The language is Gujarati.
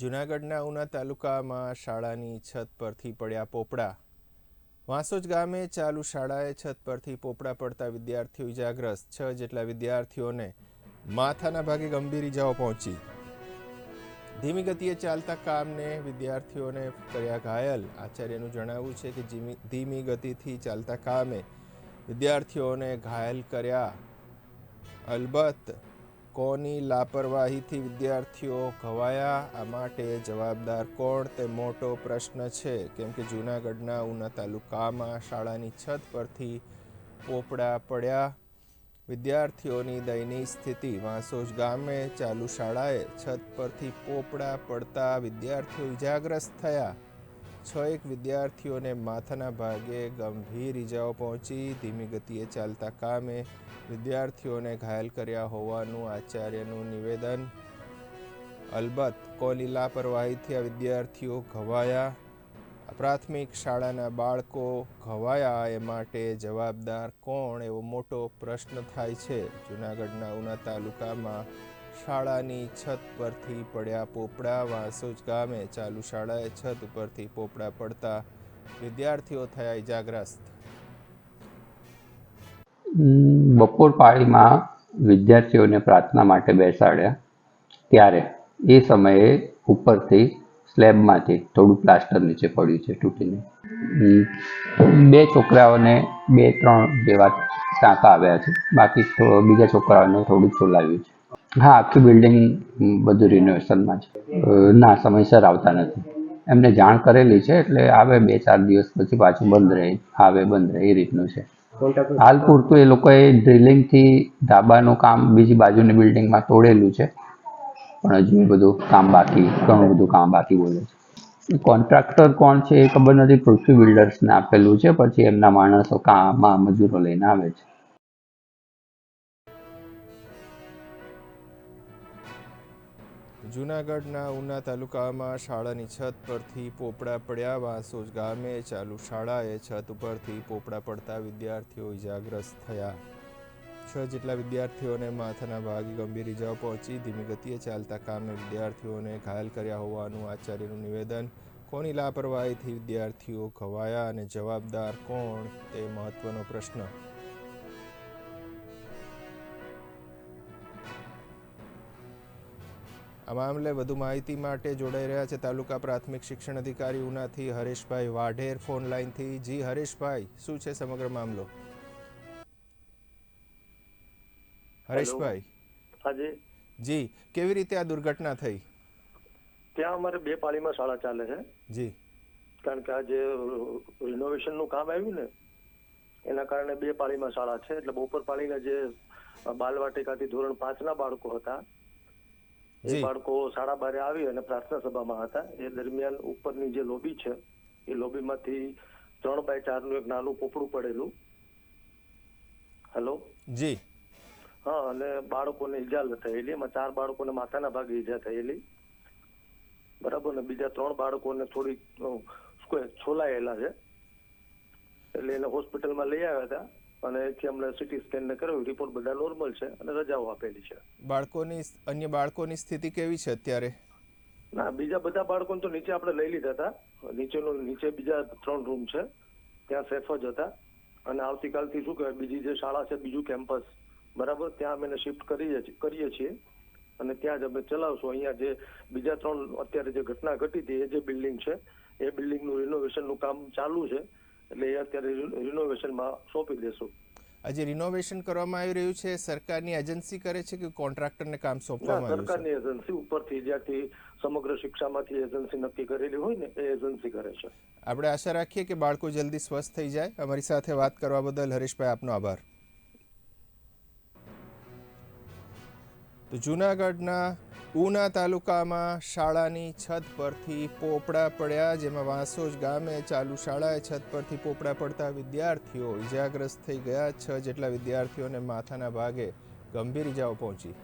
જૂનાગઢના ઉના તાલુકામાં શાળાની છત પરથી પડ્યા પોપડા. વાંસોજ ગામે ચાલુ શાળાએ છત પરથી પોપડા પડતા વિદ્યાર્થીઓ ઇજાગ્રસ્ત. છ જેટલા વિદ્યાર્થીઓને માથાના ભાગે ગંભીર ઇજાઓ પહોંચી. ધીમી ગતિએ ચાલતા કામને વિદ્યાર્થીઓને કર્યા ઘાયલ. આચાર્યનું જણાવવું છે કે ધીમી ગતિથી ચાલતા કામે વિદ્યાર્થીઓને ઘાયલ કર્યા. અલબત્ત કોની લાપરવાહીથી વિદ્યાર્થીઓ ઘવાયા? આ માટે જવાબદાર કોણ? તે મોટો પ્રશ્ન છે. કેમ કે જૂનાગઢના ઉના તાલુકામાં શાળાની છત પરથી પોપડા પડ્યા. વિદ્યાર્થીઓની દયનીય સ્થિતિ વાંસોજ ગામે ચાલુ શાળાએ છત પરથી પોપડા પડતા વિદ્યાર્થીઓ ઇજાગ્રસ્ત થયા. છ એક વિદ્યાર્થીઓને માથાના ભાગે ગંભીર ઇજાઓ પહોંચી. ધીમી ગતિએ ચાલતા કામે વિદ્યાર્થીઓને ઘાયલ કર્યા હોવાનું આચાર્યનું નિવેદન. અલબત્ત કોની લાપરવાહીથી આ વિદ્યાર્થીઓ ઘવાયા. પ્રાથમિક શાળાના બાળકો ઘવાયા એ માટે જવાબદાર કોણ એવો મોટો પ્રશ્ન થાય છે. જૂનાગઢના ઉના તાલુકામાં શાળાની છત પરથી પડ્યા પોપડા, વાંસોજ ગામે ચાલુ શાળાએ છત ઉપરથી પોપડા પડતા વિદ્યાર્થીઓ થયા ઇજાગ્રસ્ત. બપોર પાળીમાં વિદ્યાર્થીઓને પ્રાર્થના માટે બેસાડ્યા. ત્યારે એ સમયે ઉપરથી સ્લેબમાંથી થોડું પ્લાસ્ટર નીચે પડ્યું છે તૂટીને. બે છોકરાઓને બે, ત્રણ જેવા ટાંકા આવ્યા છે. બાકી બીજા છોકરાઓને થોડું છોલાવ્યું છે. હા આખી બિલ્ડિંગ બધું રિનોવેશનમાં છે. ના સમયસર આવતા નથી. એમને જાણ કરેલી છે એટલે આવે બે ચાર દિવસ પછી પાછું બંધ રહે. આવે બંધ રહે એ રીતનું છે. હાલ પૂરતું એ લોકોએ ડ્રિલિંગથી ધાબાનું કામ બીજી બાજુની બિલ્ડિંગમાં તોડેલું છે. પણ હજુ બધું કામ બાકી ઘણું બધું કામ બાકી બોલે છે. કોન્ટ્રાક્ટર કોણ છે એ ખબર નથી પૃથ્વી બિલ્ડર્સને આપેલું છે. પછી એમના માણસો કામમાં મજૂરો લઈને આવે છે. જૂનાગઢના ઉના તાલુકામાં શાળાની છત પરથી પોપડા પડ્યા. વાંસોજ ગામે ચાલુ શાળાએ છત ઉપરથી પોપડા પડતા વિદ્યાર્થીઓ ઇજાગ્રસ્ત થયા. છ જેટલા વિદ્યાર્થીઓને માથાના ભાગે ગંભીર ઇજાઓ પહોંચી. ધીમી ગતિએ ચાલતા કામે વિદ્યાર્થીઓને ઘાયલ કર્યા હોવાનું આચાર્યનું નિવેદન. કોની લાપરવાહીથી વિદ્યાર્થીઓ ઘવાયા અને જવાબદાર કોણ? તે મહત્વનો પ્રશ્ન. આ મામલે વધુ માહિતી માટે જોડાઈ રહ્યા છે તાલુકા પ્રાથમિક શિક્ષણ અધિકારી ઉનાથી હરેશભાઈ વાઢેર. ફોન લાઈનથી જી હરેશભાઈ શું છે સમગ્ર મામલો? હરેશભાઈ. જી કેવી રીતે આ દુર્ઘટના થઈ? ત્યાં અમારે બે પાળીમાં શાળા ચાલે છે. જી. કારણ કે આ જે રિનોવેશનનું કામ આવ્યું ને એના કારણે બે પાળીમાં શાળા છે. એટલે બપોર પાળીના જે બાલવાટિકાથી ધોરણ પાંચના બાળકો હતા એ બાળકો શાળા બારે આવી અને પ્રાર્થના સભામાં હતા. એ દરમિયાન ઉપરની જે લોબી છે એ લોબીમાંથી ત્રણ બાય ચારનું એક નાનું પોપડું પડેલું. હેલો? જી. હા અને બાળકોને ઈજા થયેલી એમાં ચાર બાળકોને માથાના ભાગે ઈજા થયેલી. બરાબર ને બીજા ત્રણ બાળકોને થોડી છોલાયેલા છે. એટલે એને હોસ્પિટલમાં લઈ આવ્યા હતા. અને એથી અમને સીટી સ્કેન ને કર્યું રિપોર્ટ બધા નોર્મલ છે અને રજાઓ આપેલી છે. બાળકોની અન્ય બાળકોની સ્થિતિ કેવી છે અત્યારે? ના બીજા બધા બાળકોને તો નીચે આપણે લઈ લીધા હતા. નીચેનો નીચે બીજા ત્રણ રૂમ છે. ત્યાં સેફ જ હતા. અને આવતીકાલથી શું કહેવાય બીજી જે શાળા છે બીજું કેમ્પસ બરાબર? ત્યાં અમે એને શિફ્ટ કરીએ કરીએ છીએ. અને ત્યાં જ અમે ચલાવશું. અહીંયા જે બીજા ત્રણ અત્યારે જે ઘટના ઘટી હતી એ જે બિલ્ડિંગ છે એ બિલ્ડિંગનું રિનોવેશનનું કામ ચાલુ છે. એટલે એ અત્યારે રિનોવેશનમાં સોંપી દેશું. આજે રિનોવેશન કરવામાં આવી રહ્યું છે. સરકારની એજન્સી કરે છે કે કોન્ટ્રાક્ટરને કામ સોંપવામાં આવ્યું છે? સરકારની એજન્સી ઉપરથી જ્યાંથી સમગ્ર શિક્ષામાંથી એજન્સી નક્કી કરેલી હોય ને એ એજન્સી કરે છે. આપણે આશા રાખીએ કે બાળકો જલ્દી સ્વસ્થ થઈ જાય. અમારી સાથે વાત કરવા બદલ હરીશભાઈ આપનો આભાર. તો જૂનાગઢના ઉના તાલુકામાં શાળાની છત પરથી પોપડા પડ્યા, જેમાં વાંસોજ ગામે ચાલુ શાળાએ છત પરથી પોપડા પડતા વિદ્યાર્થીઓ ઇજાગ્રસ્ત થઈ ગયા. છ જેટલા વિદ્યાર્થીઓને માથાના ભાગે ગંભીર ઇજાઓ પહોંચી.